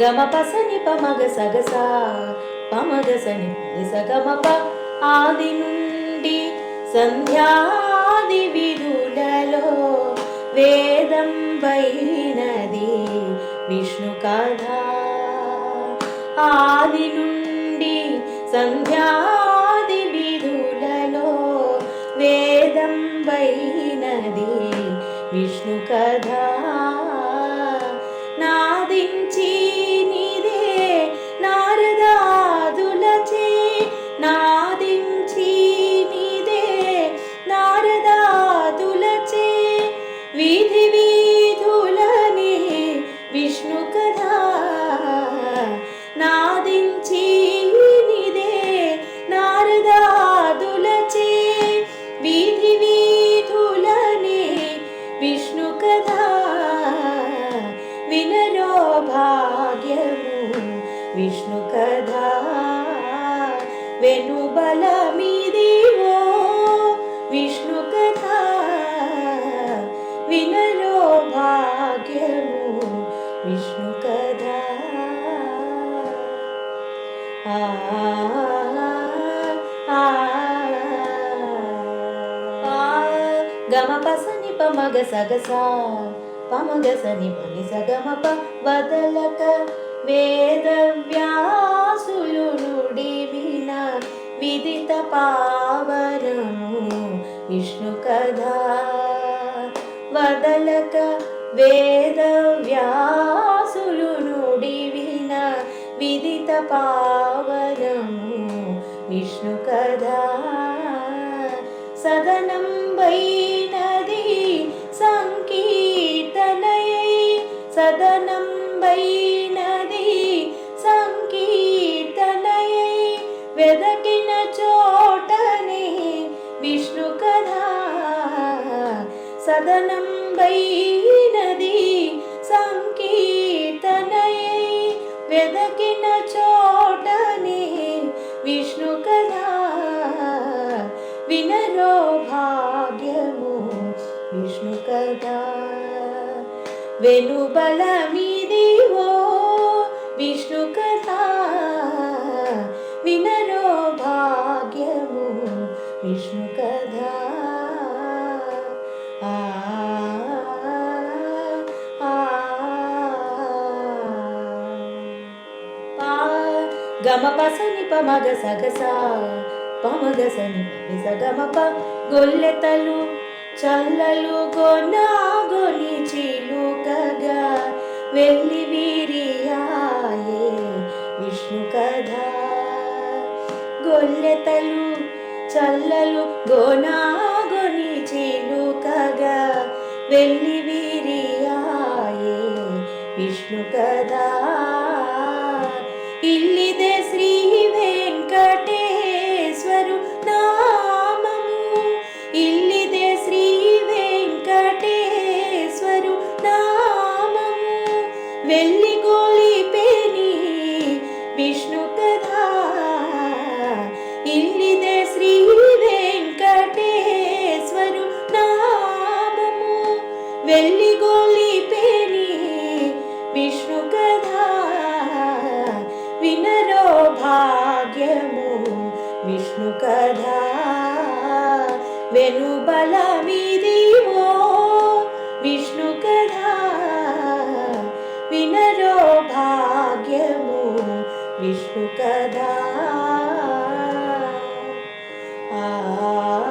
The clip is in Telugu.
గమ పసని పమగ సగస పమగ సని సగమప ఆది నుండి సంధ్యాది విధులలో వేదం వైనది విష్ణు కథ. ఆది నుండి సంధ్యా విష్ణు కథా వినరో భాగ్యము విష్ణు కథ వెనుబలమిదివో విష్ణు కథ వినరో భాగ్యము విష్ణు కథ ఆ ఆ, ఆ, గమ పసని పమగ సగస పమగసని మని సగమప వదలక వేద వ్యాసులు నుడి విన విదిత పావనము విష్ణు కథ. వదలక వేద వ్యాసులు నుడి విన విదిత పావనము విష్ణు కథ. సదనం వైనది విష్ణు కథ సదనం వైనది సంకీర్తనయై వెదకిన చోటనే విష్ణు కథ వినరో భాగ్యము విష్ణు కథ. వెనుబలమిదివో విష్ణు కథ వినరో భాగ్యము విష్ణు గమ పస పసని పమగ సగస. పమగ సని పని ప గొల్లెతలు చల్లలు గొనాగొని చిలుకగా. వెళ్ళి వీరియాయే విష్ణు కథ. గొల్లెతలు చల్లలు గోనా గోనాగొని చిలుకగా. వెళ్ళి వీరియాయే విష్ణు కథ. ఇల్లిదే వెళ్ళి గోలిపేని విష్ణు కథ. ఇల్లిదే శ్రీ వెంకటేశ్వరు నామము. వెళ్ళి గోలిపేని విష్ణు కథ. వినరో భాగ్యము విష్ణు కథ. వెనుబలమిదివో విష్ణు కథ వినరో భాగ్యము. విష్ణు కదా. ఆ